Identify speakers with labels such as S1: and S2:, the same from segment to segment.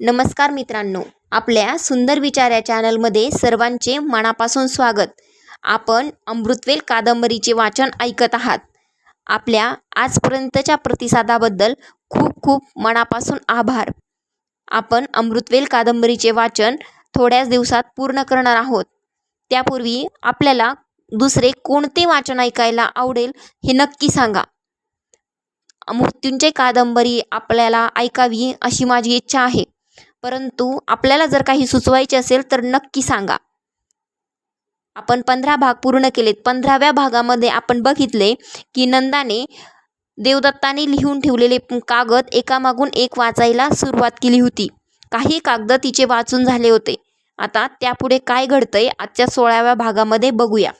S1: नमस्कार मित्रांनो आपल्या सुंदर विचार या चॅनलमध्ये सर्वांचे मनापासून स्वागत. आपण अमृतवेल कादंबरीचे वाचन ऐकत आहात. आपल्या आजपर्यंतच्या प्रतिसादाबद्दल खूप खूप मनापासून आभार. आपण अमृतवेल कादंबरीचे वाचन थोड्याच दिवसात पूर्ण करणार आहोत. त्यापूर्वी आपल्याला दुसरे कोणते वाचन ऐकायला आवडेल हे नक्की सांगा. मृत्यूंचे कादंबरी आपल्याला ऐकावी अशी माझी इच्छा आहे. परंतु आपल्याला जर काही सुचवायचे असेल तर नक्की सांगा. आपण पंधरा भाग पूर्ण केलेत. पंधराव्या भागामध्ये आपण बघितले की नंदाने देवदत्ताने लिहून ठेवलेले कागद एकामागून एक वाचायला सुरुवात केली होती. काही कागद तिचे वाचून झाले होते. आता त्यापुढे काय घडतंय आजच्या सोळाव्या भागामध्ये बघूया.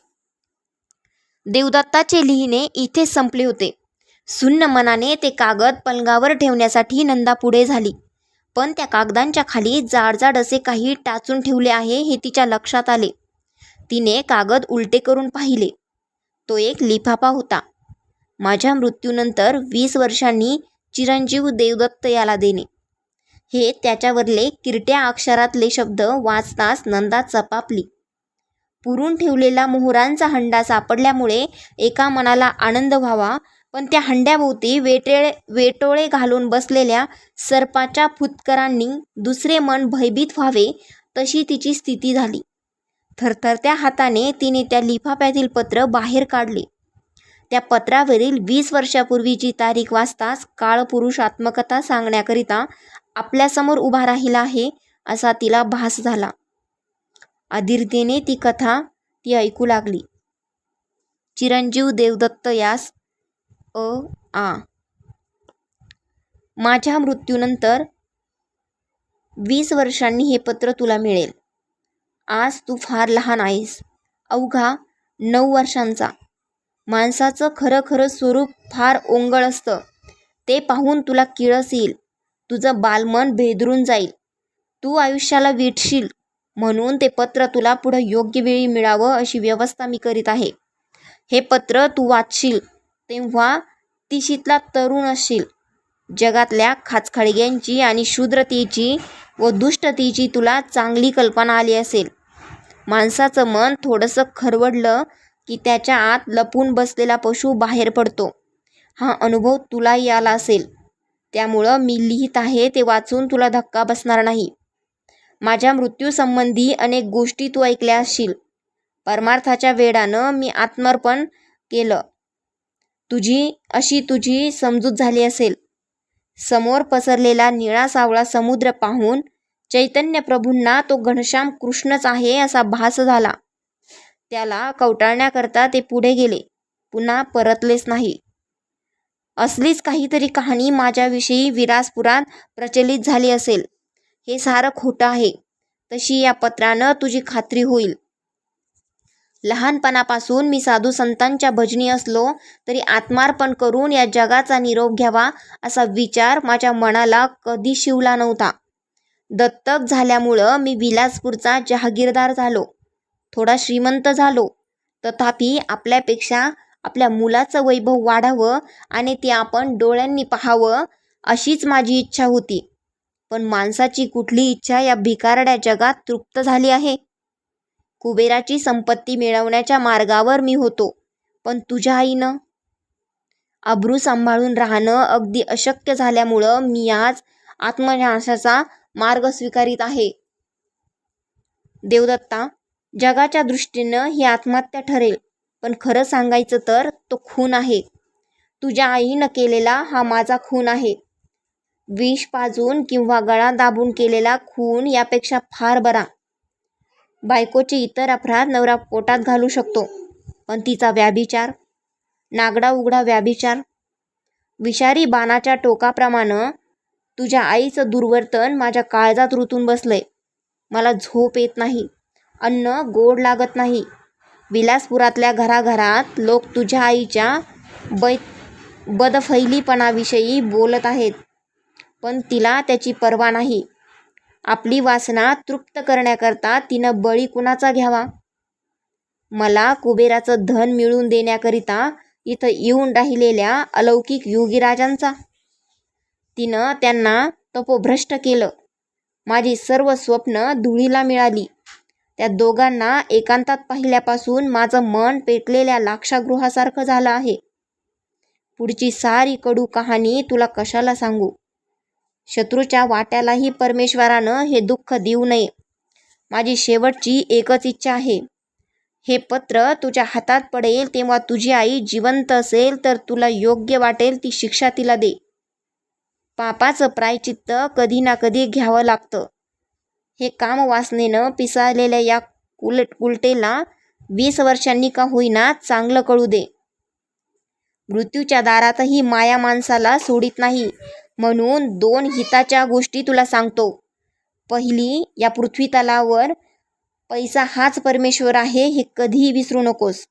S1: देवदत्ताचे लिहिणे इथे संपले होते. सुन्न मनाने ते कागद पलंगावर ठेवण्यासाठी नंदा पुढे झाली. पण त्या कागदांच्या खाली जाडजाड असे काही टाचून ठेवले आहे हे तिच्या लक्षात आले. तिने कागद उलटे करून पाहिले. तो एक लिफाफा होता. माझ्या मृत्यूनंतर वीस वर्षांनी चिरंजीव देवदत्त याला देणे. हे त्याच्यावरले किरट्या अक्षरातले शब्द वाचताच नंदा चपापली. पुरून ठेवलेला मोहरांचा हंडा सापडल्यामुळे एका मनाला आनंद व्हावा पण त्या हंड्याभोवती वेटेळे वेटोळे घालून बसलेल्या सर्पाच्या फुतकरांनी दुसरे मन भयभीत व्हावे तशी तिची स्थिती झाली. थरथरत्या हाताने तिने त्या लिफाफ्यातील पत्र बाहेर काढले. त्या पत्रावरील वीस वर्षापूर्वीची तारीख वाचताच काळपुरुष आत्मकथा सांगण्याकरिता आपल्यासमोर उभा राहिला आहे असा तिला भास झाला. अधीरतेने ती कथा ती ऐकू लागली. चिरंजीव देवदत्त यास अ आ. माझ्या मृत्यूनंतर वीस वर्षांनी हे पत्र तुला मिळेल. आज तू फार लहान आहेस. अवघा नऊ वर्षांचा. माणसाचं खरं खरं स्वरूप फार ओंगळ असतं. ते पाहून तुला किळस येईल. तुझं बालमन भेदरून जाईल. तू आयुष्याला विटशील. म्हणून ते पत्र तुला पुढं योग्य वेळी मिळावं अशी व्यवस्था मी करीत आहे. हे पत्र तू वाचशील तेव्हा तिशीतला तरुण असशील जगातल्या खाचखळग्यांची आणि शूद्रतेची व दुष्टतेची तुला चांगली कल्पना आली असेल. माणसाचं मन थोडंसं खरवडलं की त्याच्या आत लपून बसलेला पशु बाहेर पडतो. हा अनुभव तुलाही आला असेल. त्यामुळं मी लिहित आहे ते वाचून तुला धक्का बसणार नाही. माझ्या मृत्यूसंबंधी अनेक गोष्टी तू ऐकल्या असशील. परमार्थाच्या वेडानं मी आत्मर्पण केलं. तुझी अशी तुझी समजूत झाली असेल. समोर पसरलेला निळा सावळा समुद्र पाहून चैतन्य प्रभूंना तो घनश्याम कृष्णच आहे असा भास झाला. त्याला कवटाळण्याकरता ते पुढे गेले पुन्हा परतलेच नाही. असलीच काहीतरी कहाणी माझ्याविषयी विरासपुरात प्रचलित झाली असेल. हे सारं खोटं आहे. तशी या पत्रानं तुझी खात्री होईल. लहानपणापासून मी साधू संतांच्या भजनी असलो तरी आत्मार्पण करून या जगाचा निरोप घ्यावा असा विचार माझ्या मनाला कधी शिवला नव्हता. दत्तक झाल्यामुळं मी विलासपूरचा जहागीरदार झालो. थोडा श्रीमंत झालो. तथापि आपल्यापेक्षा आपल्या मुलाचं वैभव वाढावं आणि ते आपण डोळ्यांनी पाहावं अशीच माझी इच्छा होती. पण माणसाची कुठली इच्छा या भिकारड्या जगात तृप्त झाली आहे? कुबेराची संपत्ती मिळवण्याच्या मार्गावर मी होतो. पण तुझ्या आईनं अब्रू सांभाळून राहणं अगदी अशक्य झाल्यामुळं मी आज आत्मनाशाचा मार्ग स्वीकारित आहे. देवदत्ता जगाच्या दृष्टीनं ही आत्महत्या ठरेल पण खरं सांगायचं तर तो खून आहे. तुझ्या आईनं केलेला हा माझा खून आहे. विष पाजून किंवा गळा दाबून केलेला खून यापेक्षा फार बरा. बायकोचे इतर अपराध नवरा पोटात घालू शकतो. पण तिचा व्याभिचार नागडा उघडा व्याभिचार विषारी बाणाच्या टोकाप्रमाणे तुझ्या आईचं दुर्वर्तन माझ्या काळजात रुतून बसलंय. मला झोप येत नाही अन्न गोड लागत नाही. विलासपुरातल्या घराघरात लोक तुझ्या आईच्या बै बदफैलीपणाविषयी बोलत आहेत पण तिला त्याची पर्वा नाही. आपली वासना तृप्त करण्याकरता तिनं बळी कुणाचा घ्यावा? मला कुबेराचं धन मिळवून देण्याकरिता इथं येऊन राहिलेल्या अलौकिक योगीराजांचा. तिनं त्यांना तपोभ्रष्ट केलं. माझी सर्व स्वप्न धुळीला मिळाली. त्या दोघांना एकांतात पाहिल्यापासून माझं मन पेटलेल्या लाक्षागृहासारखं झालं आहे. पुढची सारी कडू कहाणी तुला कशाला सांगू? शत्रूच्या वाट्यालाही परमेश्वरानं हे दुःख देऊ नये. माझी शेवटची एकच इच्छा आहे. हे पत्र तुझ्या हातात पडेल तेव्हा तुझी आई जिवंत असेल तर तुला योग्य वाटेल ती शिक्षा तिला दे. पापाचं प्रायचित्त कधी ना कधी घ्यावं लागतं. हे काम वासनेनं पिसाळलेल्या या उलट उलटेला वीस वर्षांनी का होईना चांगलं कळू दे. मृत्यूच्या दारातही माया माणसाला सोडित नाही. म्हणून दोन हिताच्या गोष्टी तुला सांगतो. पहिली या पृथ्वी तलावर पैसा हाच परमेश्वर आहे हे कधीही विसरू नकोस.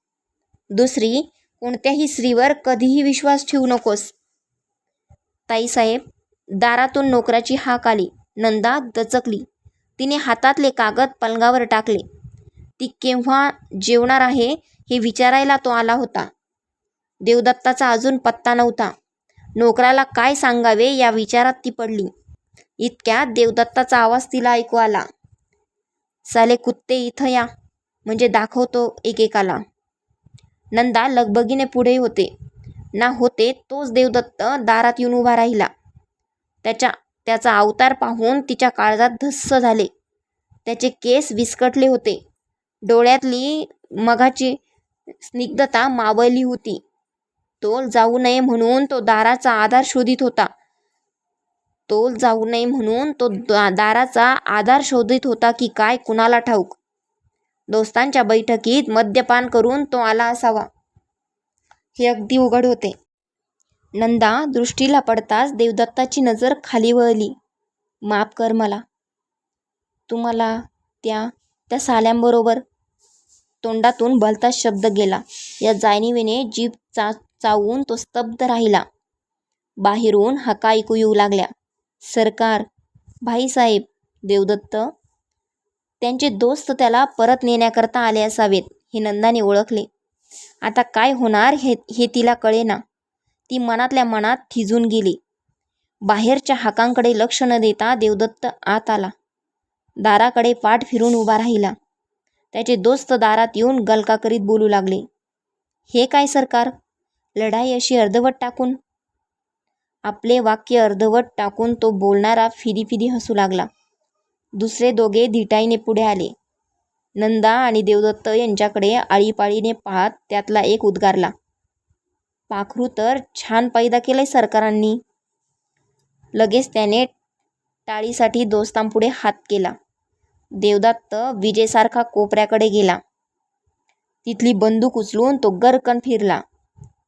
S1: दुसरी कोणत्याही स्त्रीवर कधीही विश्वास ठेवू नकोस. ताईसाहेब दारातून नोकराची हाक आली. नंदा दचकली. तिने हातातले कागद पलंगावर टाकले. ती केव्हा जेवणार आहे हे विचारायला तो आला होता. देवदत्ताचा अजून पत्ता नव्हता. नोकराला काय सांगावे या विचारात ती पडली. इतक्यात देवदत्ताचा आवाज तिला ऐकू आला. साले कुत्ते इथं या. म्हणजे दाखवतो एकेकाला. नंदा लगबगीने पुढे होते. ना होते तोच देवदत्त दारात येऊन उभा राहिला. त्याच्या त्याचा अवतार पाहून तिच्या काळजात धस्स झाले. त्याचे केस विस्कटले होते. डोळ्यातली मगाची स्निग्धता मावळली होती. तोल जाऊ नये म्हणून तो दाराचा आधार शोधित होता. तोल जाऊ नये म्हणून तो दाराचा आधार शोधित होता की काय कुणाला ठाऊक. दोस्तांच्या बैठकीत मद्यपान करून तो आला असावा. हे अगदी उघड होते. नंदा दृष्टीला पडताच देवदत्ताची नजर खाली वळली. माफ कर मला. तुम्हाला त्या त्या साल्यांबरोबर तोंडातून भलताच शब्द गेला. या जाणीवेने जीभ चा चावून तो स्तब्ध राहिला. बाहेरून हका ऐकू येऊ लागल्या. सरकार भाईसाहेब देवदत्त त्यांचे दोस्त त्याला परत नेण्याकरता आले असावेत हे नंदाने ओळखले. आता काय होणार हे हे तिला कळेना. ती मनातल्या मनात थिजून गेली. बाहेरच्या हाकांकडे लक्ष न देता देवदत्त आत आला. दाराकडे पाठ फिरून उभा राहिला. त्याचे दोस्त दारात येऊन गलका करीत बोलू लागले. हे काय सरकार? लढाई अशी अर्धवट टाकून आपले वाक्य अर्धवट टाकून तो बोलणारा फिरी फिरी हसू लागला. दुसरे दोघे धिटाईने पुढे आले. नंदा आणि देवदत्त यांच्याकडे आळीपाळीने पाहत त्यातला एक उद्गारला पाखरू तर छान पैदा केलंय सरकारांनी. लगेच त्याने टाळीसाठी दोस्तांपुढे हात केला. देवदत्त विजेसारखा कोपऱ्याकडे गेला. तिथली बंदूक उचलून तो गरकन फिरला.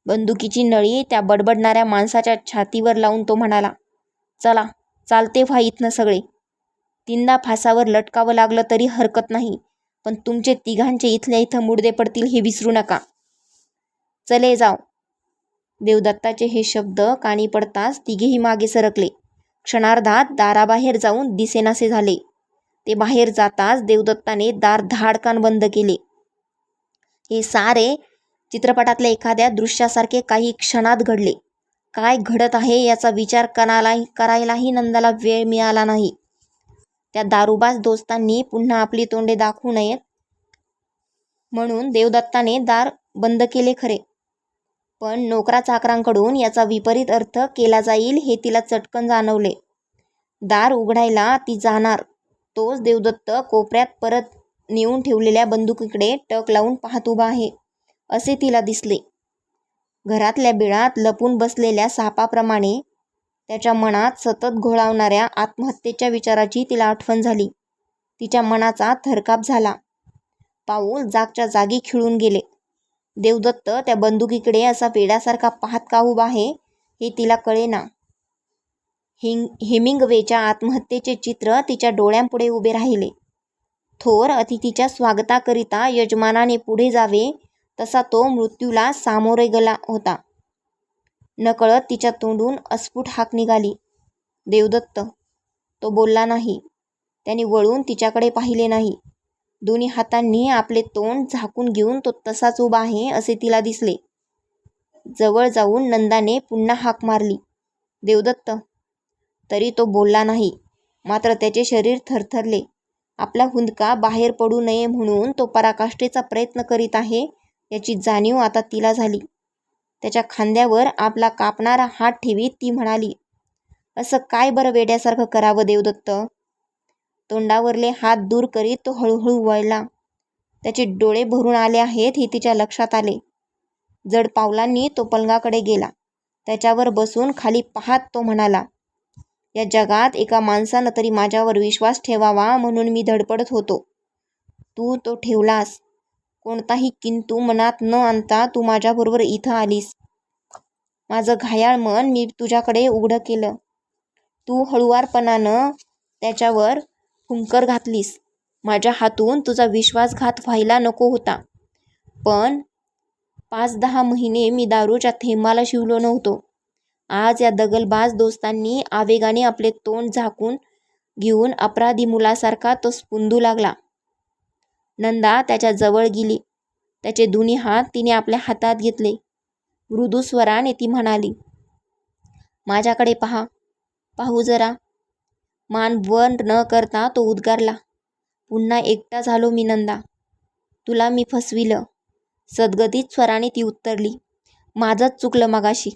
S1: बंदुकीची नळी त्या बडबडणाऱ्या माणसाच्या छातीवर लावून तो म्हणाला चला चालते व्हा इथनं सगळे. तीनदा फासावर लटकावं लागलं तरी हरकत नाही पण तुमचे तिघांचे इथल्या इथं मुडदे पडतील हे विसरू नका. चले जाव. देवदत्ताचे हे शब्द काणी पडताच तिघेही मागे सरकले. क्षणार्धात दाराबाहेर जाऊन दिसेनासे झाले. ते बाहेर जाताच देवदत्ताने दार धाडकान बंद केले. हे सारे चित्रपटातल्या एखाद्या दृश्यासारखे काही क्षणात घडले. काय घडत आहे याचा विचार करायला करायलाही नंदाला वेळ मिळाला नाही. त्या दारुबाज दोस्तांनी पुन्हा आपली तोंडे दाखवू नयेत म्हणून देवदत्ताने दार बंद केले खरे. पण नोकरा चाकरांकडून याचा विपरीत अर्थ केला जाईल हे तिला चटकन जाणवले. दार उघडायला ती जाणार. तोच देवदत्त कोपऱ्यात परत नेऊन ठेवलेल्या बंदुकीकडे टक लावून पाहत उभा आहे. असे तिला दिसले. घरातल्या बिळात लपून बसलेल्या सापाप्रमाणे त्याच्या मनात सतत घोळावणाऱ्या आत्महत्येच्या विचाराची तिला आठवण झाली. तिच्या मनाचा थरकाप झाला. पाऊल जागच्या जागी खिळून गेले. देवदत्त त्या बंदुकीकडे असा वेड्यासारखा पाहत का उभा आहे हे तिला कळेना. हिंग हेमिंगवेच्या आत्महत्येचे चित्र तिच्या डोळ्यांपुढे उभे राहिले. थोर अतिथीच्या स्वागताकरिता यजमानाने पुढे जावे तसा तो मृत्यूला सामोरे गेला होता. नकळत तिच्या तोंडून अस्फुट हाक निघाली. देवदत्त तो बोलला नाही. त्याने वळून तिच्याकडे पाहिले नाही. दोन्ही हातांनी आपले तोंड झाकून घेऊन तो तसाच उभा आहे असे तिला दिसले. जवळ जाऊन नंदाने पुन्हा हाक मारली. देवदत्त तरी तो बोलला नाही. मात्र त्याचे शरीर थरथरले. आपला हुंदका बाहेर पडू नये म्हणून तो पराकाष्ठेचा प्रयत्न करीत आहे याची जाणीव आता तिला झाली. त्याच्या खांद्यावर आपला कापणारा हात ठेवीत ती म्हणाली असं काय बरं वेड्यासारखं करावं देवदत्त तोंडावरले हात दूर करीत तो हळूहळू वळला. त्याचे डोळे भरून आले आहेत हे तिच्या लक्षात आले. जड पावलांनी तो पलंगाकडे गेला. त्याच्यावर बसून खाली पाहत तो म्हणाला या जगात एका माणसानं तरी माझ्यावर विश्वास ठेवावा म्हणून मी धडपडत होतो. तू तो ठेवलास. कोणताही किंतु मनात न आणता तू माझ्याबरोबर इथं आलीस. माझं घायाळ मन मी तुझ्याकडे उघडं केलं. तू हळुवारपणानं त्याच्यावर फुंकर घातलीस. माझ्या हातून तुझा विश्वासघात व्हायला नको होता. पण पाच दहा महिने मी दारूच्या थेंबाला शिवलो नव्हतो. आज या दगलबाज दोस्तांनी आवेगाने आपले तोंड झाकून घेऊन अपराधी मुलासारखा तो स्पुंदू लागला. नंदा त्याच्याजवळ गेली. त्याचे दोन्ही हात तिने आपल्या हातात घेतले. मृदू स्वराने ती म्हणाली माझ्याकडे पहा. पाहू जरा. मान वन न करता तो उद्गारला पुन्हा एकटा झालो मी नंदा. तुला मी फसविलं. सदगतीत स्वराने ती उत्तरली माझंच चुकलं मगाशी.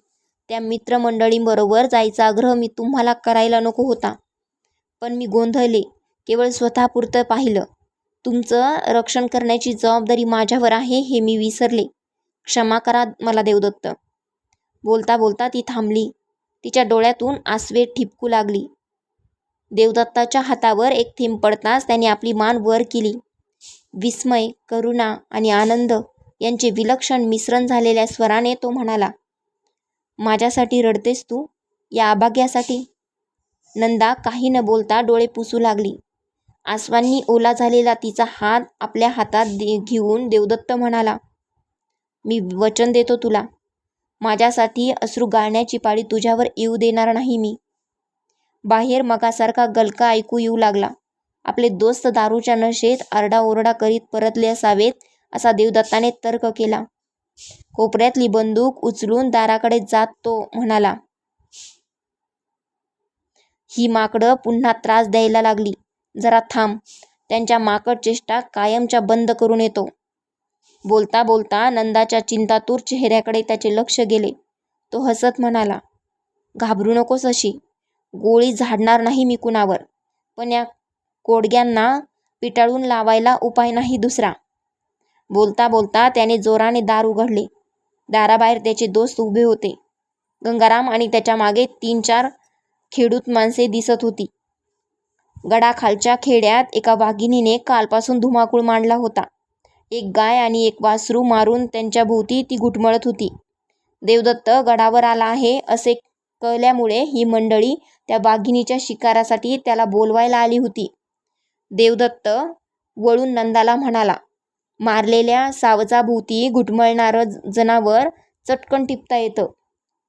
S1: त्या मित्रमंडळींबरोबर जायचा आग्रह मी तुम्हाला करायला नको होता. पण मी गोंधळले. केवळ स्वतःपुरतं पाहिलं. तुमचं रक्षण करण्याची जबाबदारी माझ्यावर आहे हे मी विसरले. क्षमा करा मला देवदत्त. बोलता बोलता ती थांबली. तिच्या डोळ्यातून आसवे ठिपकू लागली. देवदत्ताच्या हातावर एक थेंब पडताच त्याने आपली मान वर केली. विस्मय करुणा आणि आनंद यांचे विलक्षण मिश्रण झालेल्या स्वराने तो म्हणाला माझ्यासाठी रडतेस तू? या अभाग्यासाठी? नंदा काही न बोलता डोळे पुसू लागली. आसवांनी ओला झालेला तिचा हात आपल्या हातात दे घेऊन देवदत्त म्हणाला मी वचन देतो तुला. माझ्यासाठी अश्रू गाळण्याची पाळी तुझ्यावर येऊ देणार नाही मी. बाहेर मगासारखा गलका ऐकू येऊ लागला. आपले दोस्त दारूच्या नशेत आरडाओरडा करीत परतले असावेत असा देवदत्ताने तर्क केला. कोपऱ्यातली बंदूक उचलून दाराकडे जात तो म्हणाला ही माकडं पुन्हा त्रास द्यायला लागली. जरा थांब. त्यांच्या माकड चेष्टा कायमच्या बंद करून येतो. बोलता बोलता नंदाच्या चिंतातूर चेहऱ्याकडे त्याचे लक्ष गेले. तो हसत म्हणाला घाबरू नकोस अशी. गोळी झाडणार नाही मी कुणावर. पण या कोडग्यांना पिटाळून लावायला उपाय नाही दुसरा. बोलता बोलता त्याने जोराने दार उघडले. दाराबाहेर त्याचे दोस्त उभे होते. गंगाराम आणि त्याच्यामागे तीन चार खेडूत माणसे दिसत होती. गडाखालच्या खेड्यात एका वाघिणीने कालपासून धुमाकूळ मांडला होता. एक गाय आणि एक वासरू मारून त्यांच्या भोवती ती घुटमळत होती. देवदत्त गडावर आला आहे असे कळल्यामुळे ही मंडळी त्या वाघिणीच्या शिकारासाठी त्याला बोलवायला आली होती. देवदत्त वळून नंदाला म्हणाला मारलेल्या सावजाभोवती घुटमळणारं जनावर चटकन टिपता येतं.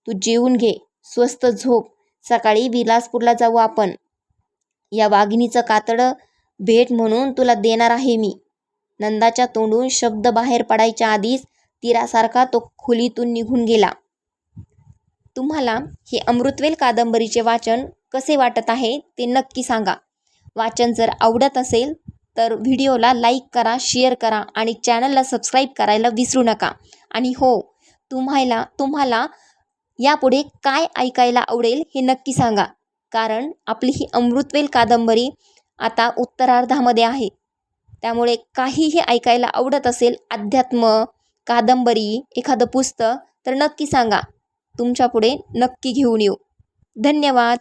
S1: तू जेवून घे स्वस्त झोप. सकाळी विलासपूरला जाऊ आपण. या वाघिणीचं कातडं भेट म्हणून तुला देणार आहे मी. नंदाच्या तोंडून शब्द बाहेर पडायच्या आधीच तीरासारखा तो खोलीतून निघून गेला. तुम्हाला हे अमृतवेल कादंबरीचे वाचन कसे वाटत आहे ते नक्की सांगा. वाचन जर आवडत असेल तर व्हिडिओला लाईक करा शेअर करा आणि चॅनलला सबस्क्राईब करायला विसरू नका. आणि हो तुम्हाला तुम्हाला यापुढे काय ऐकायला आवडेल हे नक्की सांगा. कारण आपली ही अमृतवेल कादंबरी आता उत्तरार्धामध्ये आहे. त्यामुळे काहीही ऐकायला आवडत असेल अध्यात्म कादंबरी एखादं पुस्तक तर नक्की सांगा. तुमच्यापुढे नक्की घेऊन येऊ. धन्यवाद.